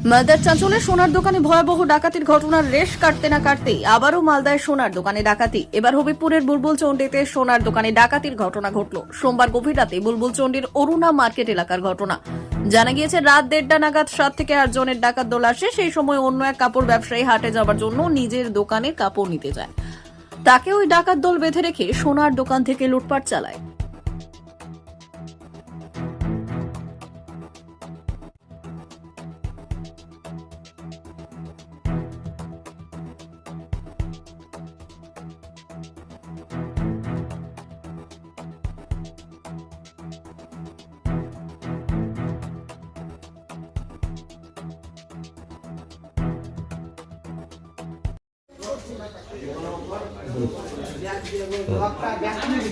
মালদার চাঁচলে সোনার দোকানে ভয়াবহ ডাকাতির ঘটনার রেশ কাটতে না কাটতেই আবারও মালদায় সোনার দোকানে ডাকাতি। এবার হবিপুরের বুলবুল চণ্ডীতে সোনার দোকানে ডাকাতির ঘটনা ঘটল। সোমবার গভীর রাতে বুলবুল চণ্ডীর অরুণা মার্কেট এলাকার ঘটনা। জানা গিয়েছে, রাত দেড়টা নাগাদ সাত থেকে আট জনের ডাকাত দল আসে, সেই সময় অন্য এক কাপড় ব্যবসায়ী হাটে যাওয়ার জন্য নিজের দোকানে কাপড় নিতে যায়। তাকে ওই ডাকাত দল বেঁধে রেখে সোনার দোকান থেকে লুটপাট চালায়।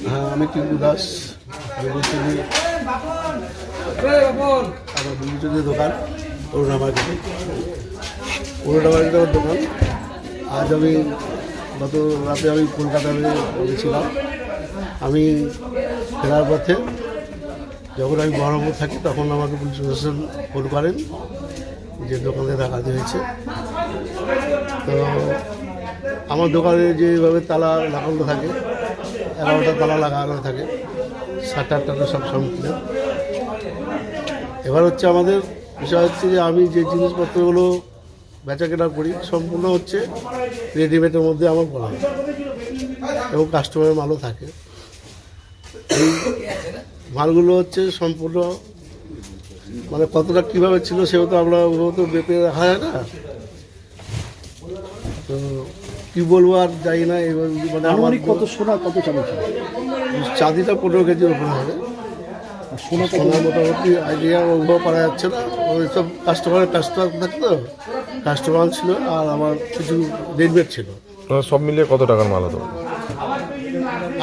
হ্যাঁ আমি দাস দোকান দোকান। আজ আমি গত রাতে আমি কলকাতায় গেছিলাম। আমি ফেরার পথে যখন আমি বহরমপুর থাকি, তখন আমাকে পুলিশ প্রশাসন ফোন করেন যে দোকানে ডাকাতি হয়েছে। তো আমার দোকানে যেভাবে তালা লাগানো থাকে, এগারোটা তালা লাগানো থাকে, সাতটা আটটা সব সম্পূর্ণ এবার হচ্ছে আমাদের বিষয় হচ্ছে যে আমি যে জিনিসপত্রগুলো বেচা কেনা করি, সম্পূর্ণ হচ্ছে রেডিমেডের মধ্যে আমার হয়। এবং কাস্টমারের মালও থাকে। এই মালগুলো হচ্ছে সম্পূর্ণ মানে কতটা কীভাবে ছিল সেও তো আমরা ওগুলো তো বেপে রাখা যায় না? কী বলব আর যাই না এবার মানে আমার আনুমানিক কত সোনা কত চাঁদি ছিল চাঁদিটা পনেরো কেজির ওপরে হবে। আর সোনা সোনা মোটামুটি আইডিয়া ওভাবে পারা যাচ্ছে না। ওই সব কাস্টমারের কাস্টমার থাকে তো কাস্টমার ছিল আর আমার কিছু রেডমেড ছিল। সব মিলিয়ে কত টাকার মাল হতো?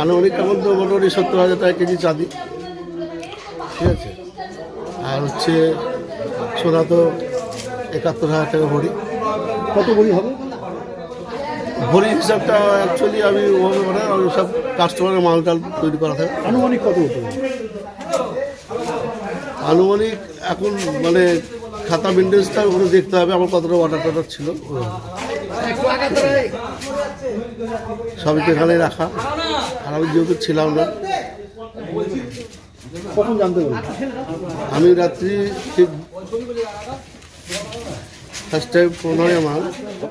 আনুমানিক এখন তো মোটামুটি সত্তর হাজার টাকা কেজি চাঁদি ঠিক আছে? আর হচ্ছে সোনা তো একাত্তর হাজার টাকা ভরি। কত ভরি হবে? ভরি হিসাবটা অ্যাকচুয়ালি আমি ওভাবে মানে ওই সব কাস্টমারের মাল টাল তৈরি করা থাকে। আনুমানিক কত হতে? আনুমানিক এখন মানে খাতা মেনটেন্সটা ওগুলো দেখতে হবে আমার কতটা অর্ডার টর্ডার ছিল। সবই তো এখানে রাখা। আর আমি যেহেতু ছিলাম না। কখন জানতে আমি রাত্রি ঠিক ফার্স্ট টাইম পনেরো মাল